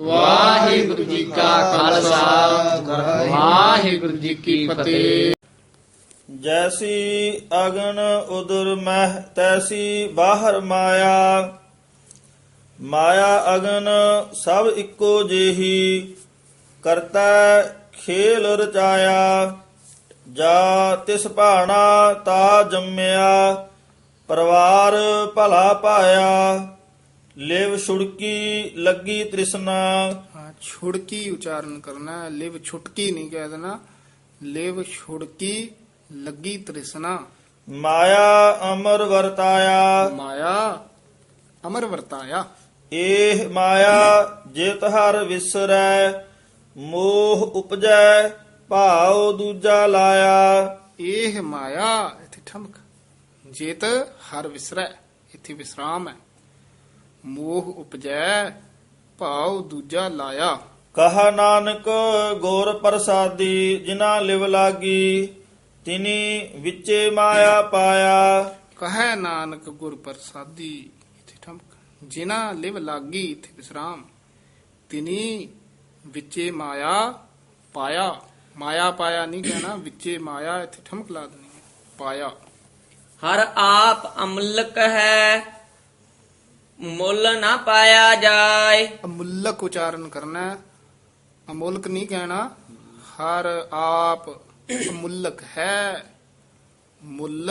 ਵਾਹਿਗੁਰੂ ਜੀ ਕਾ ਖਾਲਸਾ। ਵਾਹਿਗੁਰੂ ਜੀ ਕੀ ਫਤਿਹ। ਜੈਸੀ ਅਗਨ ਉਦਰ ਮਹਿ, ਤੈਸੀ ਬਾਹਰ ਮਾਇਆ। ਮਾਇਆ ਅਗਨ ਸਭ ਇੱਕੋ ਜਿਹੀ, ਕਰਤਾ ਖੇਲ ਰਚਾਇਆ। ਜਾ ਤਿਸ ਭਾਣਾ ਤਾ ਜੰਮਿਆ, ਪਰਵਾਰ ਭਲਾ ਪਾਇਆ। ਲਿਵ ਛੁੜਕੀ ਲੱਗੀ ਤ੍ਰਿਸ਼ਨਾ। ਹਾਂ ਛੁੜਕੀ ਉਚਾਰਨ ਕਰਨਾ ਹੈ ਲਿਵ ਛੁਟਕੀ ਨਹੀਂ ਕਹਿ ਦੇਣਾ। ਲਿਵ ਛੁੜਕੀ ਲੱਗੀ ਤ੍ਰਿਸ਼ਨਾ। ਮਾਇਆ ਅਮਰ ਵਰਤਾਇਆ। ਮਾਇਆ ਅਮਰ ਵਰਤਾਇਆ। ਏਹ ਮਾਇਆ ਜਿਤ ਹਰ ਵਿਸਰੈ ਮੋਹ ਉਪਜੈ ਭਾਉ ਦੂਜਾ ਲਾਇਆ। ਇਹ ਮਾਇਆ ਇੱਥੇ ਠਮਕ। ਜੇਤ ਹਰ ਵਿਸਰੈ ਇੱਥੇ ਵਿਸਰਾਮ ਹੈ। ਮੋਹ ਉਪਜੈ ਭਾਵ ਦੂਜਾ ਲਾਇਆ। ਕਹਾ ਨਾਨਕ ਗੁਰ ਪ੍ਰਸਾਦੀ ਜਿਨਾ ਲਿਵ ਲਾਗੀ ਤਿਨੀ ਵਿੱਚੇ ਮਾਇਆ ਪਾਇਆ। ਕਹੈ ਨਾਨਕ ਗੁਰ ਪ੍ਰਸਾਦੀ ਇੱਥੇ ਠਮਕ। ਜਿਨਾ ਲਿਵ ਲਾਗੀ ਇੱਥੇ ਵਿਸਰਾਮ। ਤਿਨੀ ਵਿੱਚੇ ਮਾਇਆ ਪਾਇਆ। ਮਾਇਆ ਪਾਇਆ ਨਹੀਂ ਕਹਿਣਾ ਵਿੱਚੇ ਮਾਇਆ ਇੱਥੇ ਠਮਕ ਲਾ ਦੇਣੀ ਹੈ। ਪਾਇਆ। ਹਰ ਆਪ ਅਮਲਕ ਹੈ ਮੁੱਲ ਨਾ ਪਾਇਆ ਜਾਏ। ਅਮੁੱਲਕ ਉਚਾਰਨ ਕਰਨਾ ਹੈ। ਅਮੁੱਲਕ ਨਹੀਂ ਕਹਿਣਾ। ਹਰ ਆਪ ਅਮੁੱਲਕ ਹੈ। ਮੁੱਲ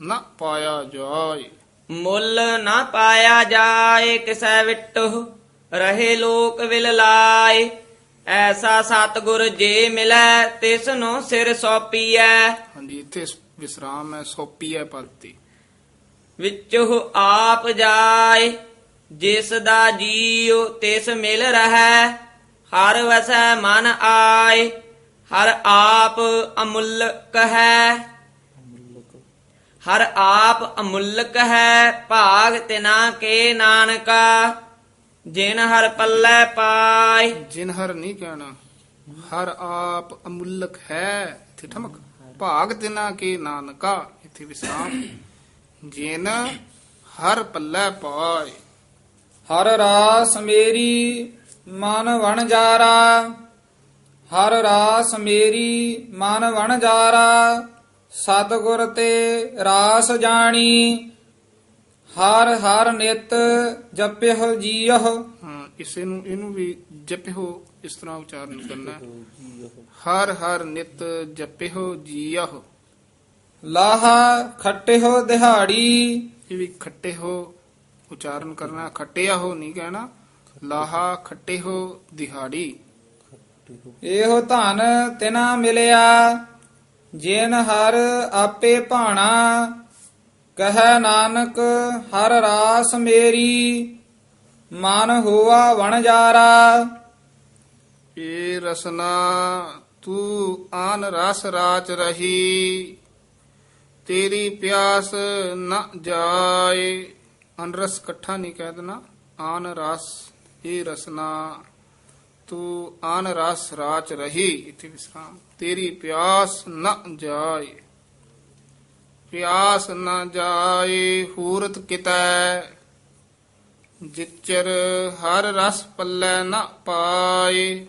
ਨਾ ਪਾਇਆ ਜਾਏ। ਮੁੱਲ ਨਾ ਪਾਇਆ ਜਾਏ ਕਿਸੈ ਵਿਟਹੁ ਰਹੇ ਲੋਕ ਵਿਲ ਲਾਏ। ਐਸਾ ਸਤਿਗੁਰ ਜੇ ਮਿਲੈ ਤਿਸ ਨੂੰ ਸਿਰ ਸੌਪੀਐ। ਹਾਂਜੀ ਇੱਥੇ ਵਿਸਰਾਮ ਹੈ ਸੋਪੀ ਹੈ ਪਦਤੀ ਵਿੱਚੋ ਆਪ ਜਾਏ, ਜਿਸ ਦਾ ਜੀਉ ਤਿਸ ਮਿਲ ਰਹੈ, ਹਰ ਵਸੈ ਮਨ ਆਏ, ਹਰ ਆਪ ਅਮੁੱਲਕ ਹੈ ਹਰ ਆਪ ਅਮੁੱਲਕ ਹੈ ਭਾਗ ਤਿਨਾ ਕੇ ਨਾਨਕਾ, ਜਿਨ ਹਰ ਪੱਲੇ ਪਾਏ। ਜਿਨ ਹਰ ਨਹੀਂ ਕਹਿਣਾ, ਹਰ ਆਪ ਅਮੁੱਲਕ ਹੈ, ਇੱਥੇ ਠਮਕ। ਭਾਗ ਤਿਨਾ ਕੇ ਨਾਨਕਾ, ਇੱਥੇ ਵਿਸਰਾਮ। ਜਿਨ ਹਰ ਪੱਲੇ ਪਾਏ। ਹਰ ਰਾਸ ਮੇਰੀ ਮਨ ਵਣ ਜਾਰਾ। ਹਰ ਰਾਸ ਮੇਰੀ ਮਨ ਵਣ ਜਾਰਾ। ਸਤਿਗੁਰ ਤੇ ਰਾਸ ਜਾਣੀ। ਹਰ ਹਰ ਨਿਤ ਜਪਿਹੁ ਜੀਅਹੁ ਹਾਂ ਇਸੇ ਨੂੰ ਇਹਨੂੰ ਵੀ ਜਪਿਓ ਇਸ ਤਰ੍ਹਾਂ ਉਚਾਰਨ ਕਰਨਾ। ਹਰ ਹਰ ਨਿਤ ਜਪਿਓ ਜੀਅਹੁ ਲਾਹਾ ਖੱਟਿਹੁ ਦਿਹਾੜੀ। ਇਹ ਵੀ ਖੱਟੇ ਹੋ ਉਚਾਰਨ ਕਰਨਾ ਖੱਟਿਆ ਹੋ ਨਹੀਂ ਕਹਿਣਾ। ਲਾਹਾ ਖੱਟੇ ਹੋ ਦਿਹਾੜੀ। ਇਹੋ ਧਨ ਤਿਨਾ ਮਿਲਿਆ ਜਿਨ ਹਰ ਆਪੇ ਭਾਣਾ। ਕਹੈ ਨਾਨਕ ਹਰ ਰਾਸ ਮੇਰੀ ਮਨ ਹੋਆ ਵਣ ਜਾਰਾ। ਏ ਰਸਨਾ ਤੂੰ ਆਨ ਰਸ ਰਾਚ ਰਹੀ। ਤੇਰੀ ਪਿਆਸ ਨਾ ਜਾਏ। ਅਨਰਸ ਇਕੱਠਾ ਨਹੀਂ ਕਹਿ ਦੇਣਾ। ਆਨ ਰਸ ਏ ਰਸਨਾ। ਤੂੰ ਆਨ ਰਸ ਰਾਚ ਰਹੀ। ਇਥੇ ਵਿਸਰਾਮ। ਤੇਰੀ ਪਿਆਸ ਨ ਜਾਏ। ਪਿਆਸ ਨਾ ਜਾਏ ਹੂਰਤ ਕਿਤੈ। ਜਿਚਰ ਹਰ ਰਸ ਪੱਲੇ ਨਾ ਪਾਏ।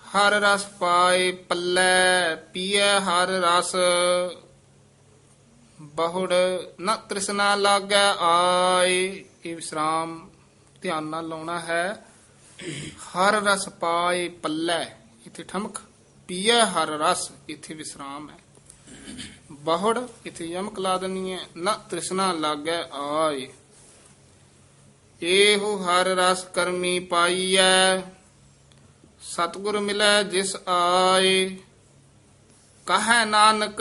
ਹਰ ਰਸ ਪਾਏ ਪੱਲੇ। ਪੀਏ ਹਰ ਰਸ। ਬਹੁੜ ਨ ਤ੍ਰਿਸ਼ਨਾ ਲਾਗੈ ਆਏ। ਇਹ ਵਿਸਰਾਮ ਧਿਆਨ ਨਾਲ ਲਾਉਣਾ ਹੈ। ਹਰ ਰਸ ਪਾਏ ਪੱਲੇ, ਇੱਥੇ ਠਮਕ। ਪੀਏ ਹਰ ਰਸ, ਇੱਥੇ ਵਿਸਰਾਮ ਹੈ। ਬਹੁੜ, ਇੱਥੇ ਯਮਕ ਲਾ ਦੇਣੀ ਹੈ। ਨ ਤ੍ਰਿਸ਼ਨਾ ਲਾਗੈ ਆਏ। ਇਹੋ ਹਰ ਰਸ ਕਰਮੀ ਪਾਈਐ। ਸਤਿਗੁਰ ਮਿਲੈ ਜਿਸ ਆਏ। ਕਹੈ ਨਾਨਕ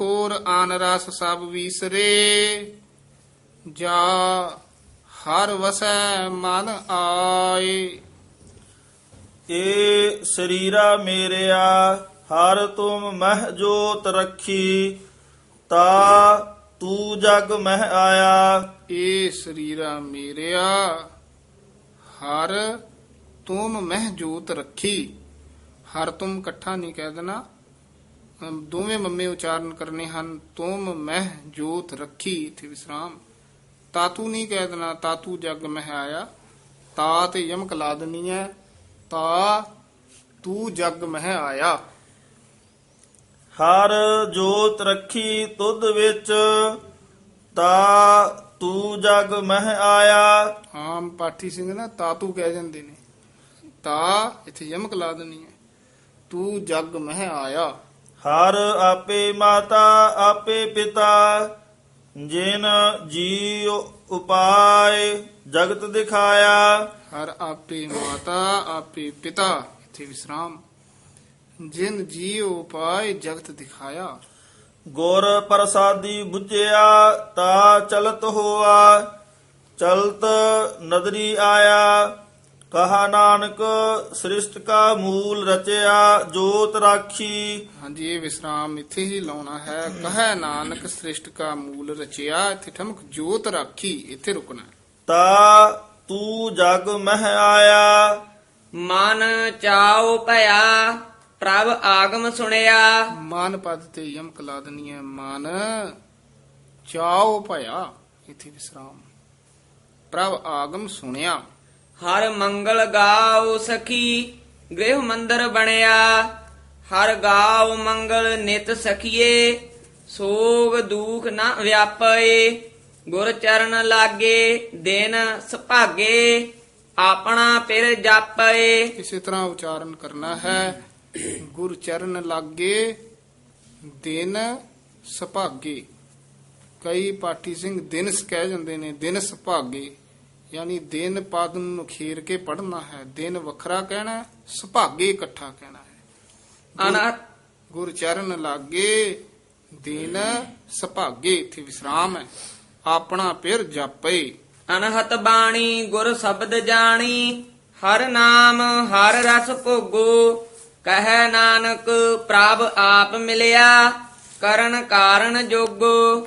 ਹੋਰ ਆਨ ਰਸ ਸਭ ਵੀਸਰੇ। ਜਾ ਹਰ ਵਸੈ ਮਨ ਆਏ। ਏ ਸਰੀਰਾ ਮੇਰਿਆ ਹਰ ਤੁਮ ਮਹਿ ਜੋਤ ਰੱਖੀ। ਤਾ ਤੂੰ ਜਗ ਮਹਿ ਆਇਆ। ਏ ਸਰੀਰਾ ਮੇਰਿਆ ਹਰ ਤੁਮ ਮਹਿ ਜੋਤ ਰੱਖੀ। ਹਰ ਤੁਮ ਇਕੱਠਾ ਨਹੀਂ ਕਹਿ ਦੇਣਾ। ਦੋਵੇਂ ਮੰਮੇ ਉਚਾਰਨ ਕਰਨੇ ਹਨ ਤੁਮ ਮਹਿ ਜੋਤ ਰੱਖੀ ਇਥੇ ਵਿਸਰਾਮ। ਤਾਤੂ ਨਹੀਂ ਕਹਿ ਦੇਣਾ ਤਾਤੂ ਜਗ ਮਹਿ ਆਇਆ। ਤਾ ਤੇ ਯਮਕ ਲਾ ਦੇਣੀ ਹੈ ਤਾ ਤੂੰ ਜਗ ਮਹਿ ਆਇਆ। ਹਰ ਜੋਤ ਰੱਖੀ ਤੁਧ ਵਿੱਚ ਤਾ ਤੂੰ ਜਗ ਮਹਿ ਆਇਆ। ਆਮ ਪਾਠੀ ਸਿੰਘ ਨਾ ਤਾ ਤੂੰ ਕਹਿ ਜਾਂਦੇ ਨੇ। ਤਾ ਇੱਥੇ ਯਮਕ ਲਾ ਦੇਣੀ ਹੈ ਤੂੰ ਜਗ ਮਹਿ ਆਇਆ। ਹਰ ਆਪੇ ਮਾਤਾ ਆਪੇ ਪਿਤਾ ਜਿਨ ਜੀ ਉਪਾਏ ਜਗਤ ਦਿਖਾਇਆ। ਹਰ ਆਪੇ ਮਾਤਾ ਆਪੇ ਪਿਤਾ ਇੱਥੇ ਵਿਸਰਾਮ। ਜਿਨ ਜੀਉ ਉਪਾਏ ਜਗਤ ਦਿਖਾਇਆ। ਗੁਰ ਪ੍ਰਸਾਦੀ 부ਝਿਆ ਤਾ ਚਲਤ ਹੋਆ ਚਲਤ ਨਦਰੀ ਆਇਆ। ਕਹਾ ਨਾਨਕ ਸ੍ਰਿਸ਼ਟ ਕਾ ਮੂਲ ਰਚਿਆ ਜੋਤ ਰਾਖੀ। ਹਾਂਜੀ ਇਹ ਵਿਸਰਾਮ ਇੱਥੇ ਹੀ ਲਾਉਣਾ ਹੈ। ਕਹੈ ਨਾਨਕ ਸ੍ਰਿਸ਼ਟ ਕਾ ਮੂਲ ਰਚਿਆ ਇੱਥੇ ਠਮਕ ਜੋਤ ਰਾਖੀ ਇੱਥੇ ਰੁਕਣਾ। ਤਾ ਤੂੰ ਜਗ ਮਹਿ ਆਇਆ। ਮਨ ਚਾਉ ਭਇਆ ਪ੍ਰਭ ਆਗਮ ਸੁਣਿਆ। ਮਨ ਪਦ ਤੇ ਯਮਕ ਲਾ ਦੇਣੀ ਹੈ। ਮਨ ਚਾਉ ਭਇਆ ਇੱਥੇ ਵਿਸਰਾਮ। ਪ੍ਰਭ ਆਗਮ ਸੁਣਿਆ। ਹਰ ਮੰਗਲ ਗਾਉ ਸਖੀ, ਗ੍ਰਹਿ ਮੰਦਰ ਬਣਿਆ। ਹਰ ਗਾਉ ਮੰਗਲ ਨਿਤ ਸਖੀਏ, ਸੋਗ ਦੁਖ ਨਾ ਵਿਆਪੇ ਗੁਰ ਚਰਨ ਲਾਗੇ, ਦਿਨ ਸੁਭਾਗੇ, ਆਪਣਾ ਪਿਰ ਜਾਪੇ ਇਸੇ ਤਰ੍ਹਾਂ ਉਚਾਰਨ ਕਰਨਾ ਹੈ। ਗੁਰ ਚਰਨ ਲਾਗੇ, ਦਿਨ ਸੁਭਾਗੇ। ਕਈ ਪਾਠੀ ਸਿੰਘ ਦਿਨ ਕਹਿ ਜਾਂਦੇ ਨੇ ਦਿਨ ਸੁਭਾਗੇ ਯਾਨੀ ਦਿਨ ਪਦ ਨੂੰ ਖੇਰ ਕੇ ਪੜ੍ਹਨਾ ਹੈ ਦਿਨ ਵੱਖਰਾ ਕਹਿਣਾ ਸੁਭਾਗੇ ਇਕੱਠਾ ਕਹਿਣਾ ਹੈ। ਅਨਹਤ ਗੁਰ ਚਰਨ ਲਾਗੇ ਦਿਨ ਸੁਭਾਗੇ ਇੱਥੇ ਵਿਸਰਾਮ ਹੈ। ਆਪਣਾ ਪਿਰ ਜਾਪੇ। ਅਨਹਤ ਬਾਣੀ ਗੁਰ ਸ਼ਬਦ ਜਾਣੀ ਹਰ ਨਾਮ ਹਰ ਰਸ ਭੋਗੋ ਕਹੈ ਨਾਨਕ ਪ੍ਰਭ ਆਪ ਮਿਲਿਆ ਕਰਨ ਕਾਰਨ ਜੋਗੋ।